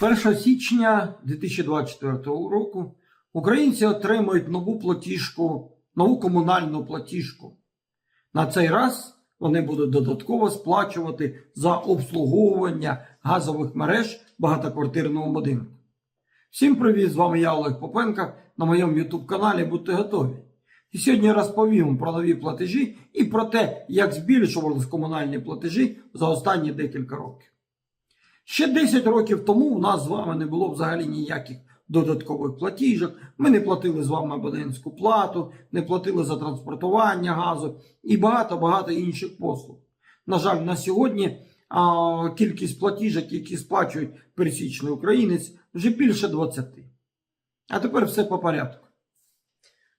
З 1 січня 2024 року українці отримують нову платіжку, нову комунальну платіжку. На цей раз вони будуть додатково сплачувати за обслуговування газових мереж багатоквартирного будинку. Всім привіт! З вами я Олег Попенко на моєму YouTube каналі Будьте готові. І сьогодні розповім про нові платежі і про те, як збільшувались комунальні платежі за останні декілька років. Ще 10 років тому у нас з вами не було взагалі ніяких додаткових платіжок. Ми не платили з вами абонентську плату, не платили за транспортування газу і багато-багато інших послуг. На жаль, на сьогодні а, кількість платіжок, які сплачують пересічний українець, вже більше 20. А тепер все по порядку.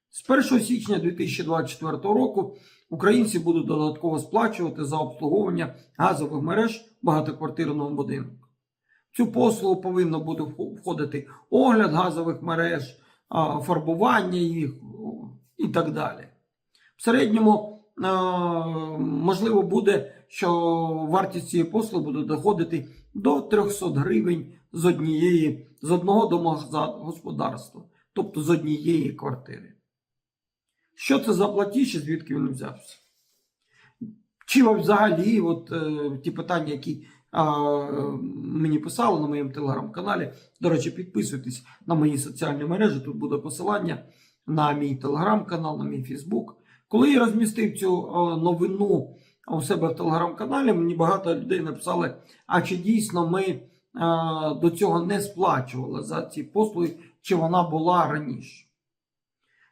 З 1 січня 2024 року українці будуть додатково сплачувати за обслуговування газових мереж багатоквартирного будинку. Цю послугу повинно буде входити огляд газових мереж, фарбування їх і так далі. В середньому можливо буде, що вартість цієї послуги буде доходити до 300 гривень з однієї з одного домогосподарства, тобто з однієї квартири. Що це за платіж і звідки він взявся? Чи взагалі, от е, ті питання, які мені писали на моєму телеграм-каналі. До речі, підписуйтесь на мої соціальні мережі. Тут буде посилання на мій телеграм-канал, на мій Фейсбук. Коли я розмістив цю новину у себе в телеграм-каналі, мені багато людей написали: а чи дійсно ми до цього не сплачували за ці послуги, чи вона була раніше?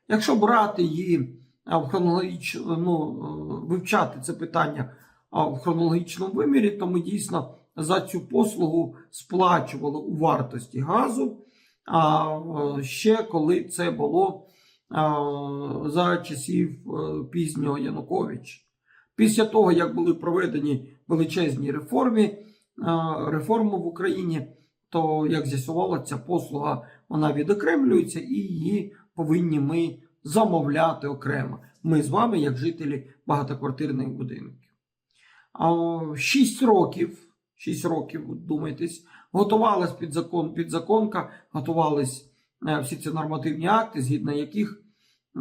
Якщо брати її в хронологічно, ну, е, вивчати це питання в хронологічному вимірі, то ми дійсно за цю послугу сплачували у вартості газу, а е, ще коли це було за часів е, пізнього Януковича. Після того, як були проведені величезні реформи, реформи в Україні, то, як з'ясувало, ця послуга вона відокремлюється і її повинні ми замовляти окремо. Ми з вами, як жителі багатоквартирних будинків. А, Шість років, 6 років, думайтесь, готувалась під закон, підзаконка, готувались е, всі ці нормативні акти, згідно яких е,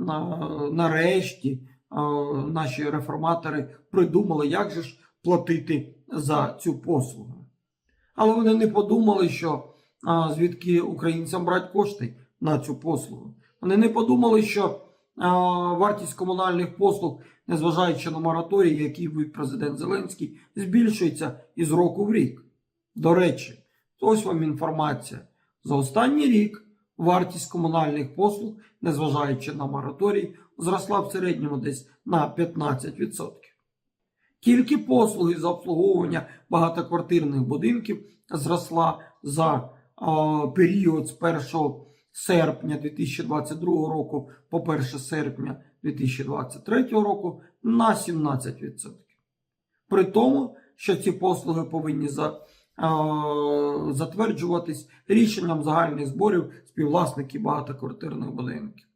нарешті е, наші реформатори придумали, як же ж платити за цю послугу. Але вони не подумали, що звідки українцям брати кошти на цю послугу. Вони не подумали, що вартість комунальних послуг, незважаючи на мораторій, який ввів президент Зеленський, збільшується із року в рік. До речі, ось вам інформація. За останній рік вартість комунальних послуг, незважаючи на мораторій, зросла в середньому десь на 15%. Тільки послуги за обслуговування багатоквартирних будинків зросла за період з 1 серпня 2022 року по 1 серпня 2023 року на 17%. При тому, що ці послуги повинні за, а, затверджуватись рішенням загальних зборів співвласників багатоквартирних будинків.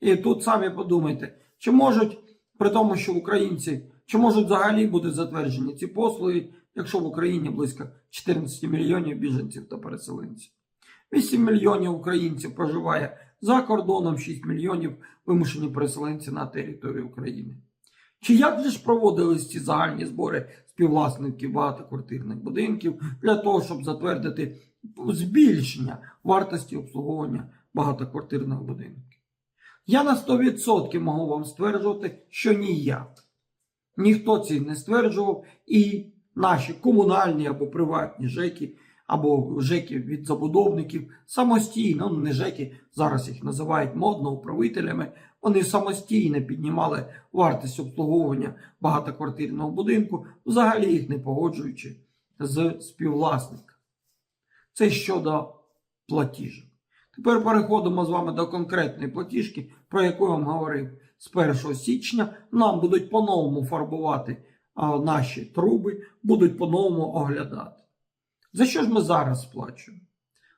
І тут самі подумайте, чи можуть, при тому, що українці, чи можуть взагалі бути затверджені ці послуги, якщо в Україні близько 14 мільйонів біженців та переселенців. 8 мільйонів українців проживає за кордоном, 6 мільйонів вимушені переселенці на території України. Чи як же ж проводились ці загальні збори співвласників багатоквартирних будинків для того, щоб затвердити збільшення вартості обслуговування багатоквартирних будинків? Я на 100% можу вам стверджувати, що ніяк. Ніхто це не стверджував, і наші комунальні або приватні ЖЕКи або ЖЕКи від забудовників самостійно, ну не ЖЕКи, зараз їх називають модно управителями. Вони самостійно піднімали вартість обслуговування багатоквартирного будинку, взагалі їх не погоджуючи з співвласниками. Це щодо платіжок. Тепер переходимо з вами до конкретної платіжки, про яку я вам говорив. З 1 січня нам будуть по-новому фарбувати а, наші труби, будуть по-новому оглядати. За що ж ми зараз сплачуємо?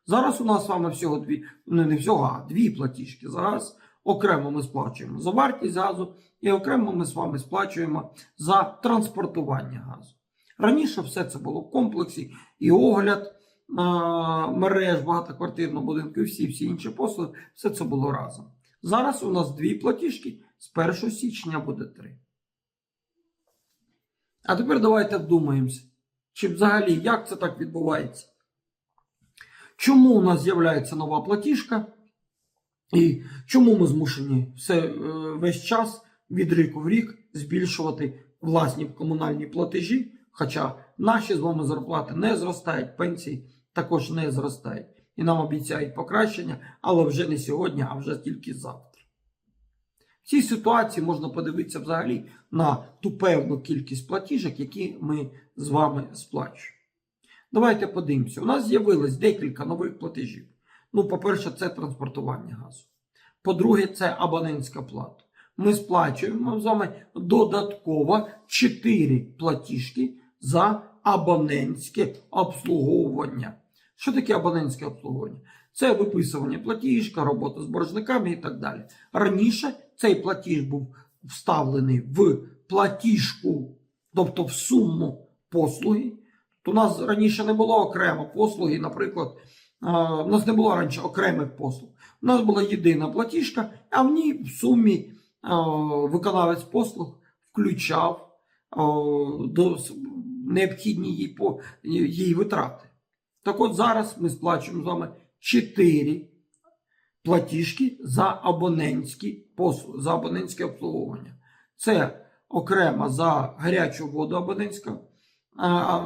Зараз у нас з вами всього дві, ну не всього, а дві платіжки. Зараз окремо ми сплачуємо за вартість газу, і окремо ми з вами сплачуємо за транспортування газу. Раніше все це було в комплексі, і огляд мереж багатоквартирного будинку і всі, всі інші послуги, все це було разом. Зараз у нас дві платіжки, з 1 січня буде три. А тепер давайте вдумаємося, чи взагалі як це так відбувається. Чому у нас з'являється нова платіжка? І чому ми змушені все, е, весь час від року в рік збільшувати власні комунальні платежі? Хоча наші з вами зарплати не зростають, пенсії також не зростають. І нам обіцяють покращення, але вже не сьогодні, а вже тільки завтра. Цій ситуації можна подивитися взагалі на ту певну кількість платіжок, які ми з вами сплачуємо. Давайте подивимося. У нас з'явилось декілька нових платежів. Ну, по-перше, це транспортування газу. По-друге, це абонентська плата. Ми сплачуємо з вами додатково 4 платіжки за абонентське обслуговування. Що таке абонентське обслуговування? Це виписування платіжка, робота з боржниками і так далі. Раніше цей платіж був вставлений в платіжку, тобто в суму послуги. У нас раніше не було окремо послуги, наприклад, у нас не було раніше окремих послуг. У нас була єдина платіжка, а в ній в сумі виконавець послуг включав до необхідні їй, їй витрати. Так от зараз ми сплачуємо з вами 4 платіжки за абонентські послуги, за абонентське обслуговування. Це окремо за гарячу воду абонентська,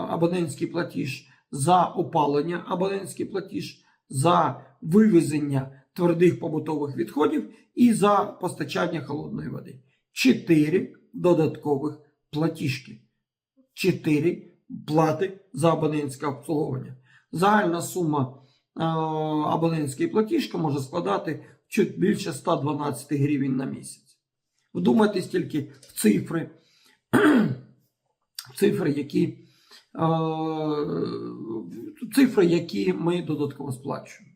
абонентський платіж, за опалення абонентський платіж, за вивезення твердих побутових відходів і за постачання холодної води. Чотири додаткових платіжки. Чотири плати за абонентське обслуговування. Загальна сума е, абонентської платіжки може складати чуть більше 112 гривень на місяць. Вдумайтесь тільки в цифри, цифри, які, е, цифри, які ми додатково сплачуємо.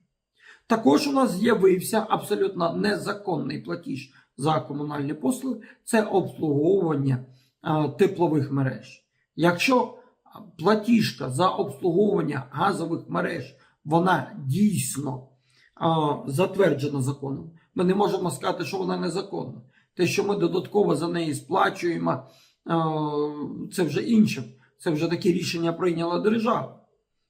Також у нас з'явився абсолютно незаконний платіж за комунальні послуги це обслуговування е, теплових мереж. Якщо платіжка за обслуговування газових мереж вона дійсно а, затверджена законом, ми не можемо сказати, що вона незаконна. Те, що ми додатково за неї сплачуємо, а, це вже інше. Це вже таке рішення прийняла держава.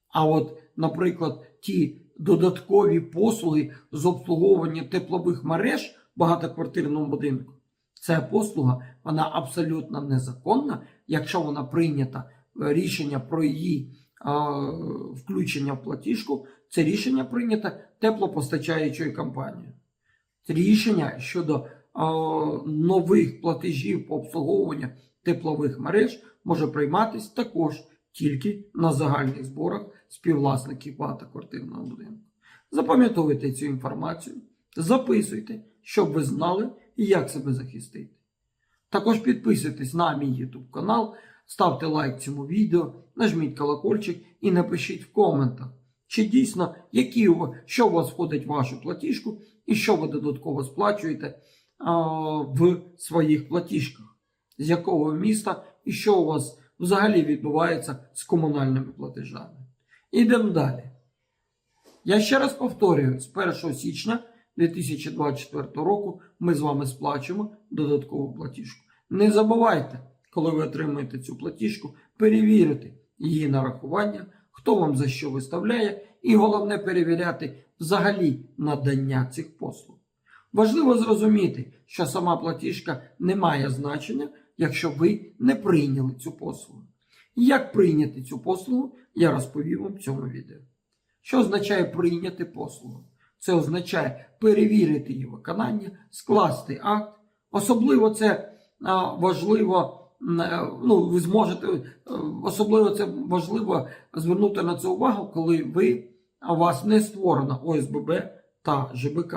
А от, наприклад, ті додаткові послуги з обслуговування теплових мереж багатоквартирному будинку, ця послуга вона абсолютно незаконна, якщо вона прийнята е, рішення про її включення в платіжку, це рішення прийнято теплопостачаючою компанією. Це рішення щодо нових платежів по обслуговуванню теплових мереж може прийматися також тільки на загальних зборах співвласників багатоквартирного будинку. Запам'ятовуйте цю інформацію, записуйте, щоб ви знали, як себе захистити. Також підписуйтесь на мій YouTube канал, ставте лайк цьому відео, нажміть колокольчик і напишіть в коментах, чи дійсно які, що у вас входить в вашу платіжку і що ви додатково сплачуєте а, в своїх платіжках, з якого міста і що у вас взагалі відбувається з комунальними платежами. Ідемо далі. Я ще раз повторюю: з 1 січня 2024 року ми з вами сплачуємо додаткову платіжку. Не забувайте, коли ви отримаєте цю платіжку, перевірити її нарахування, хто вам за що виставляє, і головне перевіряти взагалі надання цих послуг. Важливо зрозуміти, що сама платіжка не має значення, якщо ви не прийняли цю послугу. Як прийняти цю послугу, я розповім вам в цьому відео. Що означає прийняти послугу? Це означає перевірити її виконання, скласти акт. Особливо це важливо, ну, ви зможете, е, особливо це важливо звернути на це увагу, коли ви, у вас не створено ОСББ та ЖБК.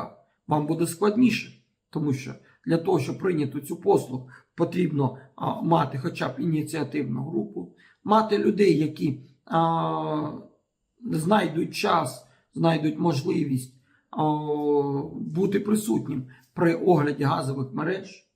Вам буде складніше, тому що для того, щоб прийняти цю послугу, потрібно мати хоча б ініціативну групу, мати людей, які а, знайдуть час, знайдуть можливість а, бути присутнім при огляді газових мереж.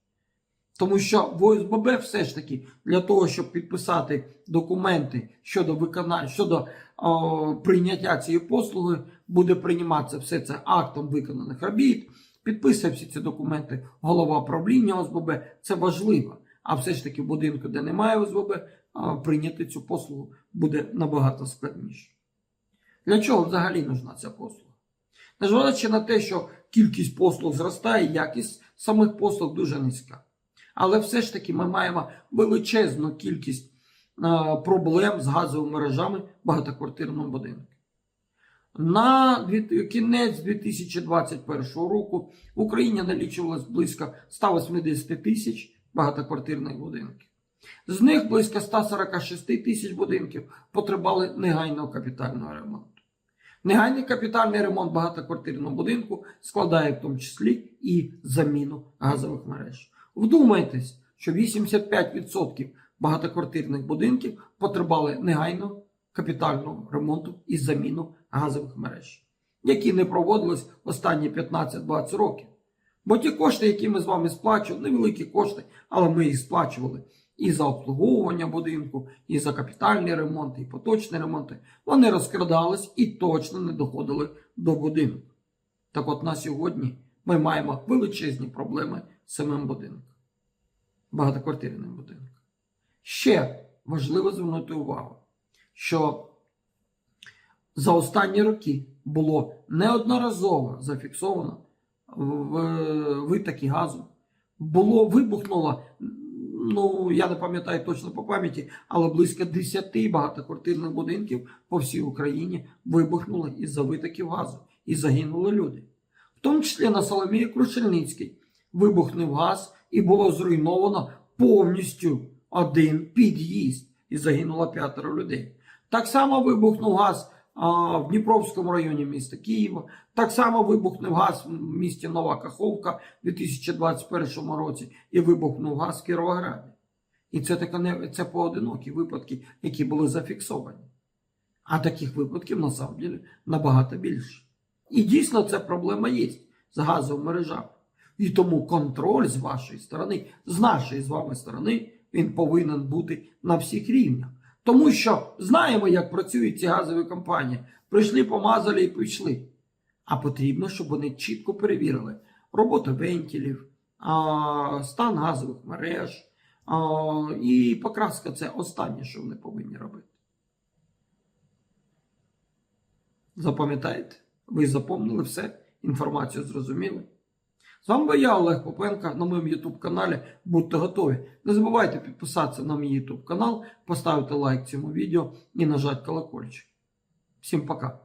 Тому що в ОСББ все ж таки для того, щоб підписати документи щодо виконання, щодо о, прийняття цієї послуги, буде прийматися все це актом виконаних робіт, підписує всі ці документи голова правління ОСББ. Це важливо. А все ж таки в будинку, де немає ОСББ, а, прийняти цю послугу буде набагато складніше. Для чого взагалі нужна ця послуга? Незважаючи на те, що кількість послуг зростає, якість самих послуг дуже низька. Але все ж таки ми маємо величезну кількість е, проблем з газовими мережами в багатоквартирному будинку. На кінець 2021 року в Україні налічувалось близько 180 тисяч багатоквартирних будинків. З них близько 146 тисяч будинків потребували негайного капітального ремонту. Негайний капітальний ремонт багатоквартирного будинку складає в тому числі і заміну газових мереж. Вдумайтесь, що 85% багатоквартирних будинків потребували негайного капітального ремонту і заміну газових мереж, які не проводились останні 15-20 років. Бо ті кошти, які ми з вами сплачували, невеликі кошти, але ми їх сплачували і за обслуговування будинку, і за капітальні ремонти, і поточні ремонти, вони розкрадались і точно не доходили до будинку. Так от на сьогодні ми маємо величезні проблеми з самим будинком, багатоквартирним будинком. Ще важливо звернути увагу, що за останні роки було неодноразово зафіксовано витоки газу. Було вибухнуло, ну я не пам'ятаю точно по пам'яті, але близько 10 багатоквартирних будинків по всій Україні вибухнуло із-за витоків газу і загинули люди. Тому числі на Соломії Крушельницькій вибухнув газ і було зруйновано повністю один під'їзд і загинуло п'ятеро людей. Так само вибухнув газ а, в Дніпровському районі міста Києва. Так само вибухнув газ в місті Нова Каховка в 2021 році і вибухнув газ в Кіровограді. І це таке не це поодинокі випадки, які були зафіксовані. А таких випадків на самом деле набагато більше. І дійсно це проблема є з газовими мережами. І тому контроль з вашої сторони, з нашої з вами сторони, він повинен бути на всіх рівнях. Тому що знаємо, як працюють ці газові компанії. Прийшли, помазали і пішли. А потрібно, щоб вони чітко перевірили роботу вентилів, стан газових мереж. І покраска це останнє, що вони повинні робити. Запам'ятаєте? Ви запомнили все, інформацію зрозуміли. З вами я, Олег Попенко, на моєму YouTube каналі. Будьте готові. Не забувайте підписатися на мій YouTube канал, поставити лайк цьому відео і нажати колокольчик. Всім пока!